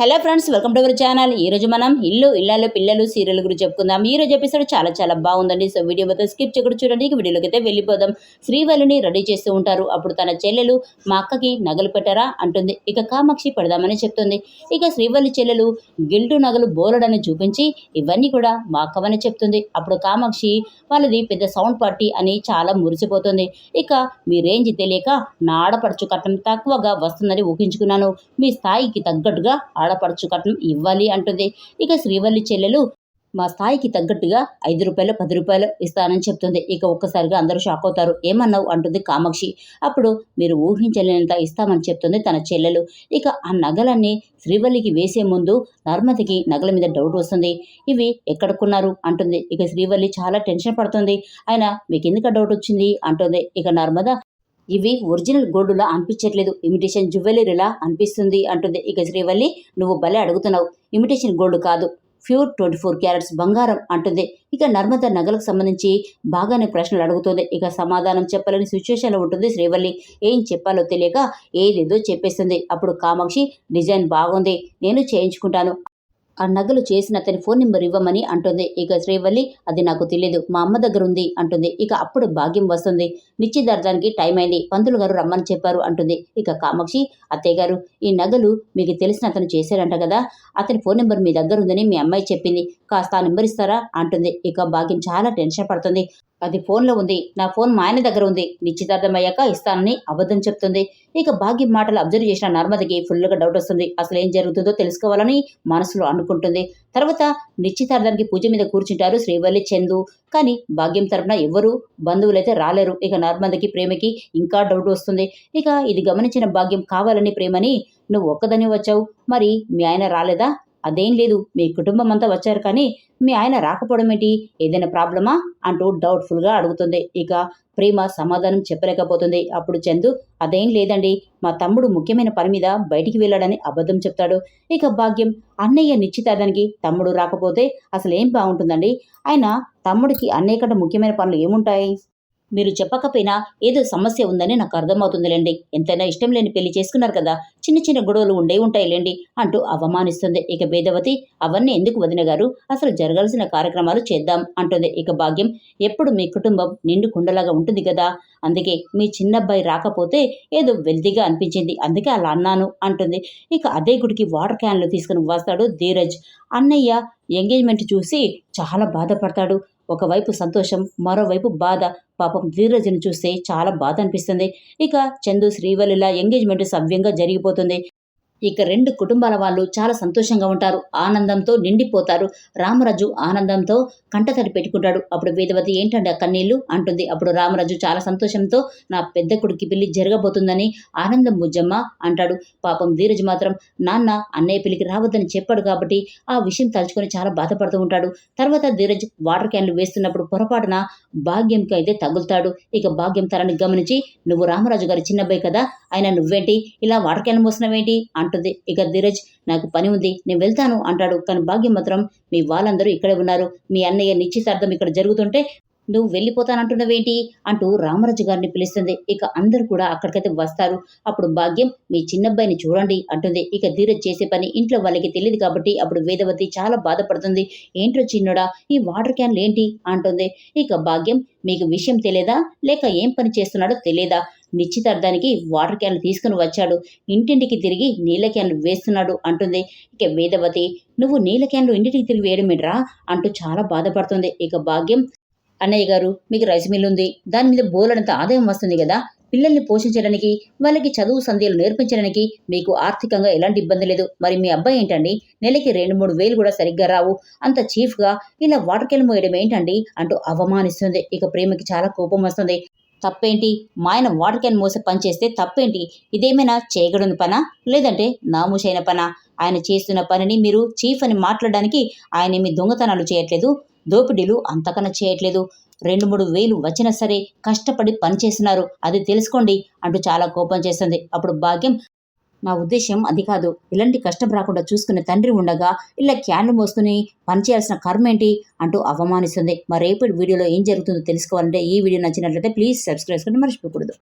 Hello friends welcome to our channel. ఈ రోజు మనం ఇల్లు ఇళ్ళలో పిల్లలు సీరియల్ గురించి చెప్పుకుందాం. ఈ రోజు ఎపిసోడ్ చాలా చాలా బాగుందండి. సో వీడియో మొత్తం స్కిప్ చేయకుండా చూడండి. ఇక వీడియోలోకి అయితే వెళ్ళిపోదాం. శ్రీవల్లిని రెడీ చేస్తూ ఉంటారు. అప్పుడు తన చెల్లెలు మా అక్కకి నగలు పెట్టారా అంటుంది. ఇక కామాక్షి పెడదామని చెప్తుంది. ఇక శ్రీవల్లి చెల్లెలు గిల్టు నగలు బోలెడని చూపించి ఇవన్నీ కూడా మా అక్కవని చెప్తుంది. అప్పుడు కామాక్షి వాళ్ళది పెద్ద సౌండ్ పార్టీ అని చాలా మురిసిపోతుంది. ఇక మీ రేంజ్ తెలియక నా ఆడపడుచు తక్కువగా వస్తుందని ఊహించుకున్నాను. మీ స్థాయికి తగ్గట్టుగా ఆడపడుచు కట్నం ఇవ్వాలి అంటుంది. ఇక శ్రీవల్లి చెల్లెలు మా స్థాయికి తగ్గట్టుగా ఐదు రూపాయలు పది రూపాయలు ఇస్తానని చెప్తుంది. ఇక ఒక్కసారిగా అందరూ షాక్ అవుతారు. ఏమన్నావు? అంటుంది కామాక్షి. అప్పుడు మీరు ఊహించలేనంత ఇస్తామని చెప్తుంది తన చెల్లెలు. ఇక ఆ నగలన్నీ శ్రీవల్లికి వేసే ముందు నర్మదకి నగల మీద డౌట్ వస్తుంది. ఇవి ఎక్కడ కొన్నారు అంటుంది. ఇక శ్రీవల్లి చాలా టెన్షన్ పడుతుంది. ఆయన మీకు ఎందుకు డౌట్ వచ్చింది? అంటుంది. ఇక నర్మద ఇవి ఒరిజినల్ గోల్డ్లా అనిపించట్లేదు. ఇమిటేషన్ జ్యువెలరీలా అనిపిస్తుంది అంటుంది. ఇక శ్రీవల్లి నువ్వు భలే అడుగుతున్నావు. ఇమిటేషన్ గోల్డ్ కాదు. ప్యూర్ ట్వంటీ ఫోర్ క్యారెట్స్ బంగారం అంటుంది. ఇక నర్మద నగలకు సంబంధించి బాగానే ప్రశ్నలు అడుగుతుంది. ఇక సమాధానం చెప్పలేని సిచ్యువేషన్లో ఉంటుంది శ్రీవల్లి. ఏం చెప్పాలో తెలియక ఏదేదో చెప్పేస్తుంది. అప్పుడు కామాక్షి డిజైన్ బాగుంది. నేను చేయించుకుంటాను. ఆ నగలు చేసిన అతని ఫోన్ నెంబర్ ఇవ్వమని అంటుంది. ఇక శ్రీవల్లి అది నాకు తెలియదు మా అమ్మ దగ్గర ఉంది అంటుంది. ఇక అప్పుడు భాగ్యం వస్తుంది. నిశ్చితార్థానికి టైం అయింది. పంతులు గారు రమ్మని చెప్పారు అంటుంది. ఇక కామాక్షి అత్తయ్య గారు ఈ నగలు మీకు తెలిసిన అతను చేశారంట కదా అతని ఫోన్ నెంబర్ మీ దగ్గర ఉందని మీ అమ్మాయి చెప్పింది. కాస్త ఆ నెంబర్ ఇస్తారా అంటుంది. ఇక భాగ్యం చాలా టెన్షన్ పడుతుంది. అది ఫోన్లో ఉంది. నా ఫోన్ మా ఆయన దగ్గర ఉంది. నిశ్చితార్థం అయ్యాక ఇస్తానని అబద్ధం చెప్తుంది. ఇక భాగ్యం మాటలు అబ్జర్వ్ చేసిన నర్మదకి ఫుల్గా డౌట్ వస్తుంది. అసలు ఏం జరుగుతుందో తెలుసుకోవాలని మనసులో అనుకుంటుంది. తర్వాత నిశ్చితార్థానికి పూజ మీద కూర్చుంటారు శ్రీవల్లి చందు. కానీ భాగ్యం తరపున ఎవ్వరూ బంధువులైతే రాలేరు. ఇక నర్మదకి ప్రేమకి ఇంకా డౌట్ వస్తుంది. ఇక ఇది గమనించిన భాగ్యం కావాలని ప్రేమని నువ్వు ఒక్కదని వచ్చావు. మరి మీ ఆయన రాలేదా? అదేం లేదు. మీ కుటుంబం అంతా వచ్చారు కానీ మీ ఆయన రాకపోవడం ఏంటి? ఏదైనా ప్రాబ్లమా? అంటూ డౌట్ఫుల్గా అడుగుతుంది. ఇక ప్రేమ సమాధానం చెప్పలేకపోతుంది. అప్పుడు చందు అదేం లేదండి. మా తమ్ముడు ముఖ్యమైన పని మీద బయటికి వెళ్ళాడని అబద్ధం చెప్తాడు. ఇక భాగ్యం అన్నయ్య నిశ్చితార్థానికి తమ్ముడు రాకపోతే అసలు ఏం బాగుంటుందండి? ఆయన తమ్ముడికి అన్నయ్య కంటే ముఖ్యమైన పనులు ఏముంటాయి? మీరు చెప్పకపోయినా ఏదో సమస్య ఉందని నాకు అర్థమవుతుందిలేండి. ఎంతైనా ఇష్టం లేని పెళ్ళి చేసుకున్నారు కదా చిన్న చిన్న గొడవలు ఉండే ఉంటాయిలేండి అంటూ అవమానిస్తుంది. ఇక భేదవతి అవన్నీ ఎందుకు వదిన గారు? అసలు జరగాల్సిన కార్యక్రమాలు చేద్దాం అంటుంది. ఇక భాగ్యం ఎప్పుడు మీ కుటుంబం నిండు కుండలాగా ఉంటుంది కదా. అందుకే మీ చిన్నబ్బాయి రాకపోతే ఏదో వెల్దిగా అనిపించింది. అందుకే అలా అన్నాను అంటుంది. ఇక అదే గుడికి వాటర్ క్యాన్లు తీసుకుని వస్తాడు ధీరజ్. అన్నయ్య ఎంగేజ్మెంట్ చూసి చాలా బాధపడతాడు. ఒకవైపు సంతోషం మరోవైపు బాధ. పాపం ధీరజను చూస్తే చాలా బాధ అనిపిస్తుంది. ఇక చందు శ్రీవల్లిల ఎంగేజ్మెంట్ సవ్యంగా జరిగిపోతుంది. ఇక రెండు కుటుంబాల వాళ్ళు చాలా సంతోషంగా ఉంటారు. ఆనందంతో నిండిపోతారు. రామరాజు ఆనందంతో కంటతడి పెట్టుకుంటాడు. అప్పుడు వేదవతి ఏంటంటే ఆ కన్నీళ్ళు? అంటుంది. అప్పుడు రామరాజు చాలా సంతోషంతో నా పెద్ద కొడుకు పెళ్ళి జరగబోతుందని ఆనందం బుజ్జమ్మ అంటాడు. పాపం ధీరజ్ మాత్రం నాన్న అన్నయ్య పెళ్ళికి రావద్దని చెప్పాడు కాబట్టి ఆ విషయం తలుచుకొని చాలా బాధపడుతూ ఉంటాడు. తర్వాత ధీరజ్ వాటర్ క్యాన్లు వేస్తున్నప్పుడు పొరపాటున భాగ్యంకి అయితే తగులుతాడు. ఇక భాగ్యం తనని గమనించి నువ్వు రామరాజు గారి చిన్నబ్బాయి కదా ఆయన నువ్వేంటి? ఇలా వాటర్ క్యాన్ మోసినవేంటి? అంటుంది ఇక ధీరజ్ నాకు పని ఉంది నేను వెళ్తాను అంటాడు. కానీ భాగ్యం మాత్రం మీ వాళ్ళందరూ ఇక్కడే ఉన్నారు. మీ అన్నయ్య నిశ్చితార్థం ఇక్కడ జరుగుతుంటే నువ్వు వెళ్ళిపోతానంటున్నవేంటి? అంటూ రామరాజు గారిని పిలుస్తుంది. ఇక అందరూ కూడా అక్కడికైతే వస్తారు. అప్పుడు భాగ్యం మీ చిన్నబ్బాయిని చూడండి అంటుంది. ఇక ధీరజ్ చేసే పని ఇంట్లో వాళ్ళకి తెలియదు కాబట్టి అప్పుడు వేదవతి చాలా బాధపడుతుంది. ఏంటో చిన్నడా ఈ వాటర్ క్యాన్లు ఏంటి? అంటుంది. ఇక భాగ్యం మీకు విషయం తెలియదా లేక ఏం పని చేస్తున్నాడో తెలియదా నిశ్చితార్థానికి వాటర్ క్యాన్లు తీసుకుని వచ్చాడు. ఇంటింటికి తిరిగి నీళ్ళ క్యాన్లు వేస్తున్నాడు అంటుంది. ఇక వేదవతి నువ్వు నీళ్ళ క్యాన్లు ఇంటికి తిరిగి వేయడం ఏంట్రా? అంటూ చాలా బాధపడుతుంది. ఇక భాగ్యం అన్నయ్య గారు మీకు రైస్ మిల్ ఉంది. దాని మీద బోలెడంత ఆదాయం వస్తుంది కదా. పిల్లల్ని పోషించడానికి వాళ్ళకి చదువు సంధ్యలు నేర్పించడానికి మీకు ఆర్థికంగా ఎలాంటి ఇబ్బంది లేదు. మరి మీ అబ్బాయి ఏంటండి? నెలకి రెండు మూడు వేలు కూడా సరిగ్గా రావు. అంత చీఫ్గా ఇలా వాటర్ క్యాన్ మోయడం ఏంటండి? అంటూ అవమానిస్తుంది. ఇక ప్రేమకి చాలా కోపం వస్తుంది. తప్పేంటి? మా ఆయన వాటర్ క్యాన్ మోసే పని చేస్తే తప్పేంటి? ఇదేమైనా చేయగడని పనా? లేదంటే నామూషైన పనా? ఆయన చేస్తున్న పనిని మీరు చీఫ్ అని మాట్లాడడానికి ఆయన మీ దొంగతనాలు చేయట్లేదు. దోపిడీలు అంతకన్నా చేయట్లేదు. రెండు మూడు వేలు వచ్చినా సరే కష్టపడి పని చేస్తున్నారు అది తెలుసుకోండి అంటూ చాలా కోపం చేస్తుంది. అప్పుడు భాగ్యం నా ఉద్దేశం అది కాదు. ఇలాంటి కష్టం రాకుండా చూసుకునే తండ్రి ఉండగా ఇలా క్యాన్లు మోసుకుని పనిచేయాల్సిన కర్మ ఏంటి అంటూ అవమానిస్తుంది. మరి రేపటి వీడియోలో ఏం జరుగుతుందో తెలుసుకోవాలంటే ఈ వీడియో నచ్చినట్లయితే ప్లీజ్ సబ్స్క్రైబ్ చేసుకుని మర్చిపోకూడదు.